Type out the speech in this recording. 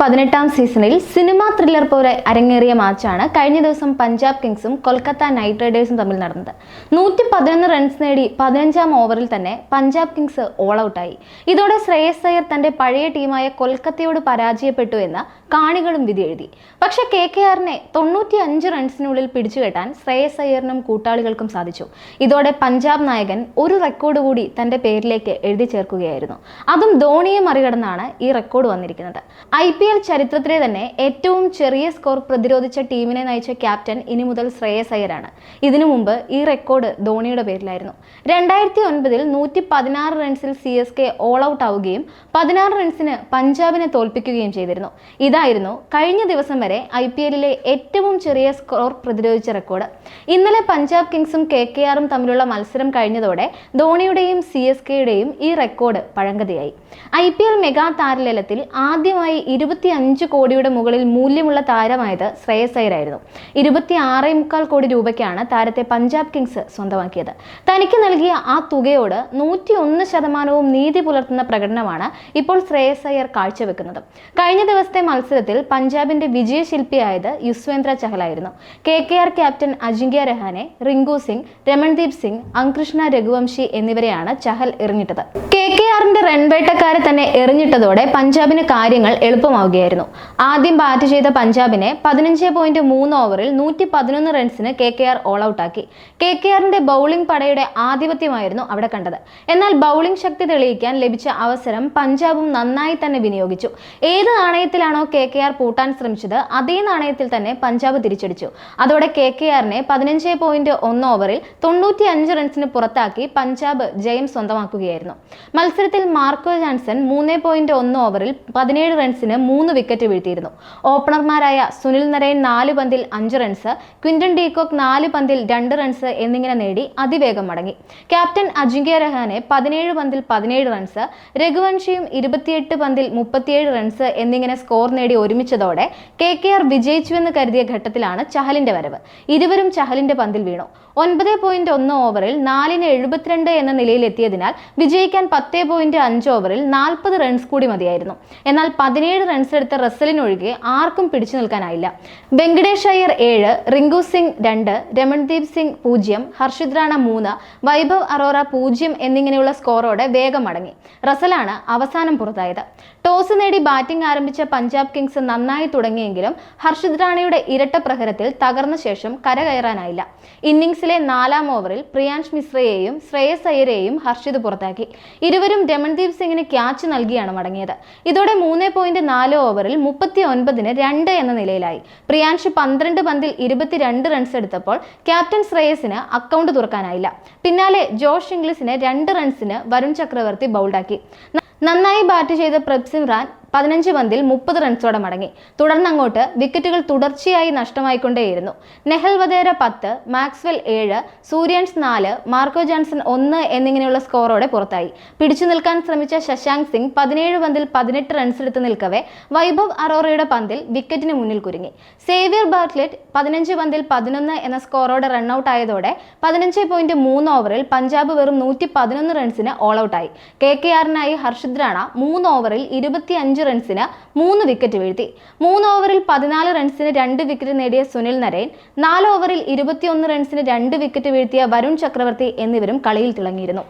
പതിനെട്ടാം സീസണിൽ cinema thriller പോലെ അരങ്ങേറിയ മാച്ചാണ് കഴിഞ്ഞ ദിവസം പഞ്ചാബ് കിങ്സും കൊൽക്കത്ത നൈറ്റ് റൈഡേഴ്സും തമ്മിൽ നടന്നത്. നൂറ്റി പതിനൊന്ന് റൺസ് നേടി പതിനഞ്ചാം ഓവറിൽ തന്നെ പഞ്ചാബ് കിങ്സ് ഓൾ ഔട്ടായി ഇതോടെ ശ്രേയസ് അയ്യർ തന്റെ പഴയ ടീമായ കൊൽക്കത്തയോട് പരാജയപ്പെട്ടു എന്ന് കാണികളും വിധി എഴുതി. പക്ഷെ കെ കെ ആറിനെ തൊണ്ണൂറ്റി അഞ്ച് റൺസിനുള്ളിൽ പിടിച്ചുകെട്ടാൻ ശ്രേയസ് അയ്യറിനും കൂട്ടാളികൾക്കും സാധിച്ചു. ഇതോടെ പഞ്ചാബ് നായകൻ ഒരു റെക്കോർഡ് കൂടി തന്റെ പേരിലേക്ക് എഴുതി ചേർക്കുകയായിരുന്നു. അതും ധോണിയെ മറികടന്നാണ് ഈ റെക്കോർഡ് വന്നിരിക്കുന്നത്. ഐ പി എൽ ചരിത്രത്തിലെ തന്നെ ഏറ്റവും ചെറിയ സ്കോർ പ്രതിരോധിച്ച ടീമിനെ നയിച്ച ക്യാപ്റ്റൻ ഇനി മുതൽ ശ്രേയസ് അയ്യരാണ്. ഇതിനു മുമ്പ് ഈ റെക്കോർഡ് ധോണിയുടെ പേരിലായിരുന്നു. രണ്ടായിരത്തി ഒൻപതിൽ നൂറ്റി പതിനാറ് റൺസിൽ C S K all out ആവുകയും പതിനാറ് റൺസിന് പഞ്ചാബിനെ തോൽപ്പിക്കുകയും ചെയ്തിരുന്നു. ഇതായിരുന്നു കഴിഞ്ഞ ദിവസം വരെ ഐ പി എല്ലിലെ ഏറ്റവും ചെറിയ സ്കോർ പ്രതിരോധിച്ച റെക്കോർഡ് ഇന്നലെ പഞ്ചാബ് കിങ്സും കെ കെ ആറും തമ്മിലുള്ള മത്സരം കഴിഞ്ഞതോടെ ധോണിയുടെയും സി എസ് കെയുടെയും ഈ റെക്കോർഡ് പഴങ്കതിയായി ഐ പി എൽ മെഗാ താരലേലത്തിൽ ആദ്യമായി ഇരുപത്തി അഞ്ച് കോടിയുടെ മുകളിൽ മൂല്യമുള്ള താരമായത് ശ്രേയസ് അയ്യരായിരുന്നു. ഇരുപത്തി ആറേ മുക്കാൽ കോടി രൂപയ്ക്കാണ് താരത്തെ പഞ്ചാബ് കിങ്സ് സ്വന്തമാക്കിയത്. തനിക്ക് നൽകിയ ആ തുകയോട് നൂറ്റി ഒന്ന് ശതമാനവും നീതി പുലർത്തുന്ന പ്രകടനമാണ് ഇപ്പോൾ ശ്രേയസ് അയ്യർ കാഴ്ചവെക്കുന്നത്. കഴിഞ്ഞ ദിവസത്തെ മത്സരത്തിൽ പഞ്ചാബിന്റെ വിജയശില്പിയായത് Yuzvendra ചഹലായിരുന്നു. K K R captain Ajinkya Rahane Rinku Singh Ramandeep Singh Angkrish Raghuvanshi എന്നിവരെയാണ് ചഹൽ എറിഞ്ഞിട്ടത്. കെ കെ ആറിന്റെ റൺവേട്ടക്കാരെ തന്നെ എറിഞ്ഞിട്ടതോടെ പഞ്ചാബിന് കാര്യങ്ങൾ എളുപ്പമാവുകയായിരുന്നു ആദ്യം ബാറ്റ് ചെയ്ത പഞ്ചാബിനെ പതിനഞ്ച് പോയിന്റ് മൂന്ന് ഓവറിൽ നൂറ്റി പതിനൊന്ന് റൺസിന് കെ കെ ആർ ഓൾ ഔട്ടാക്കി കെ കെ ആറിന്റെ ബൗളിംഗ് പടയുടെ ആധിപത്യമായിരുന്നു അവിടെ കണ്ടത്. എന്നാൽ ബൗളിംഗ് ശക്തി തെളിയിക്കാൻ ലഭിച്ച അവസരം പഞ്ചാബും നന്നായി തന്നെ വിനിയോഗിച്ചു. ഏത് നാണയത്തിലാണോ കെ കെ ആർ പൂട്ടാൻ ശ്രമിച്ചത് അതേ നാണയത്തിൽ തന്നെ പഞ്ചാബ് തിരിച്ചടിച്ചു. അതോടെ കെ കെ ആറിനെ പതിനഞ്ച് പോയിന്റ് ഒന്ന് ഓവറിൽ തൊണ്ണൂറ്റി അഞ്ച് റൺസിന് പുറത്താക്കി പഞ്ചാബ് ജയം സ്വന്തമാക്കുകയായിരുന്നു. മത്സരത്തിൽ മാർക്കോ ജാൻസൺ മൂന്ന് പോയിന്റ് ഒന്ന് ഓവറിൽ പതിനേഴ് റൺസിന് മൂന്ന് വിക്കറ്റ് വീഴ്ത്തിയിരുന്നു. ഓപ്പണർമാരായ സുനിൽ നരയൻ നാല് പന്തിൽ അഞ്ച് റൺസ് ക്വിന്റൺ ഡീകോക്ക് നാല് പന്തിൽ രണ്ട് റൺസ് എന്നിങ്ങനെ നേടി അതിവേഗം മടങ്ങി. ക്യാപ്റ്റൻ അജിങ്ക്യ രഹാനെ പതിനേഴ് പന്തിൽ പതിനേഴ് റൺസ് രഘുവൻഷിയും ഇരുപത്തിയെട്ട് പന്തിൽ മുപ്പത്തിയേഴ് റൺസ് എന്നിങ്ങനെ സ്കോർ നേടി ഒരുമിച്ചതോടെ കെ കെ ആർ വിജയിച്ചുവെന്ന് കരുതിയ ഘട്ടത്തിലാണ് ചഹലിന്റെ വരവ്. ഇരുവരും ചഹലിന്റെ പന്തിൽ വീണു. ഒൻപത് പോയിന്റ് ഒന്ന് ഓവറിൽ നാലിന് എഴുപത്തിരണ്ട് എന്ന നിലയിലെത്തിയതിനാൽ വിജയിക്കാൻ പത്ത് പോയിന്റ് അഞ്ച് ഓവറിൽ നാൽപ്പത് റൺസ് കൂടി മതിയായിരുന്നു. എന്നാൽ പതിനേഴ് റൺസ് എടുത്ത റസലിനൊഴികെ ആർക്കും പിടിച്ചു നിൽക്കാനായില്ല. വെങ്കടേഷ് അയ്യർ ഏഴ് റിങ്കു സിംഗ് രണ്ട് രമൺദീപ് സിംഗ് പൂജ്യം ഹർഷിത് റാണ മൂന്ന് വൈഭവ് അറോറ പൂജ്യം എന്നിങ്ങനെയുള്ള സ്കോറോടെ വേഗം മടങ്ങി. റസലാണ് അവസാനം പുറത്തായത്. ടോസ് നേടി ബാറ്റിംഗ് ആരംഭിച്ച പഞ്ചാബ് കിങ്സ് നന്നായി തുടങ്ങിയെങ്കിലും ഹർഷിത് റാണയുടെ ഇരട്ട പ്രഹരത്തിൽ തകർന്ന ശേഷം കരകയറാനായില്ല ഇന്നിംഗ്സിലെ നാലാം ഓവറിൽ പ്രിയാൻഷ് മിശ്രയെയും ശ്രേയസ് അയ്യരെയും ഹർഷിത് പുറത്താക്കി. ഇരുവരും രമൺദീപ് സിംഗിന് ക്യാച്ച് നൽകിയാണ് മടങ്ങിയത്. ഇതോടെ മൂന്ന് പോയിന്റ് നാല് ഓവറിൽ മുപ്പത്തി ഒൻപതിന് രണ്ട് എന്ന നിലയിലായി. പ്രിയാൻഷ് പന്ത്രണ്ട് പന്തിൽ ഇരുപത്തിരണ്ട് റൺസ് എടുത്തപ്പോൾ ക്യാപ്റ്റൻ ശ്രേയസിന് അക്കൗണ്ട് തുറക്കാനായില്ല. പിന്നാലെ ജോഷ് ഇംഗ്ലീസിന് രണ്ട് റൺസിന് വരുൺ ചക്രവർത്തി ബൗൾഡാക്കി. നന്നായി ബാറ്റ് ചെയ്ത പ്രഭ്സിംഗ് റാൻ പതിനഞ്ച് പന്തിൽ മുപ്പത് റൺസോടെ മടങ്ങി. തുടർന്നങ്ങോട്ട് വിക്കറ്റുകൾ തുടർച്ചയായി നഷ്ടമായിക്കൊണ്ടേയിരുന്നു. നെഹൽ വധേര പത്ത് മാക്സ്വെൽ ഏഴ് സൂര്യൻസ് നാല് മാർക്കോ ജോൺസൺ ഒന്ന് എന്നിങ്ങനെയുള്ള സ്കോറോടെ പുറത്തായി. പിടിച്ചു നിൽക്കാൻ ശ്രമിച്ച ശശാങ്ക് സിംഗ് പതിനേഴ് പന്തിൽ പതിനെട്ട് റൺസ് എടുത്ത് നിൽക്കവേ വൈഭവ് അറോറയുടെ പന്തിൽ വിക്കറ്റിന് മുന്നിൽ കുരുങ്ങി. സേവിയർ ബാർട്ട്ലെറ്റ് പതിനഞ്ച് പന്തിൽ പതിനൊന്ന് എന്ന സ്കോറോടെ റൺഔട്ട് ആയതോടെ പതിനഞ്ച് പോയിന്റ് മൂന്ന് ഓവറിൽ പഞ്ചാബ് വെറും നൂറ്റി പതിനൊന്ന് റൺസിന് ഓൾ ഔട്ടായി. കെ കെ ആറിനായി ഹർഷിദ് റാണ മൂന്ന് ഓവറിൽ ഇരുപത്തി അഞ്ച് റൺസിന് മൂന്ന് വിക്കറ്റ് വീഴ്ത്തി. മൂന്ന് ഓവറിൽ പതിനാല് റൺസിന് രണ്ട് വിക്കറ്റ് നേടിയ സുനിൽ നരേൻ നാല് ഓവറിൽ ഇരുപത്തിയൊന്ന് റൺസിന് രണ്ട് വിക്കറ്റ് വീഴ്ത്തിയ വരുൺ ചക്രവർത്തി എന്നിവരും കളിയിൽ തിളങ്ങിയിരുന്നു.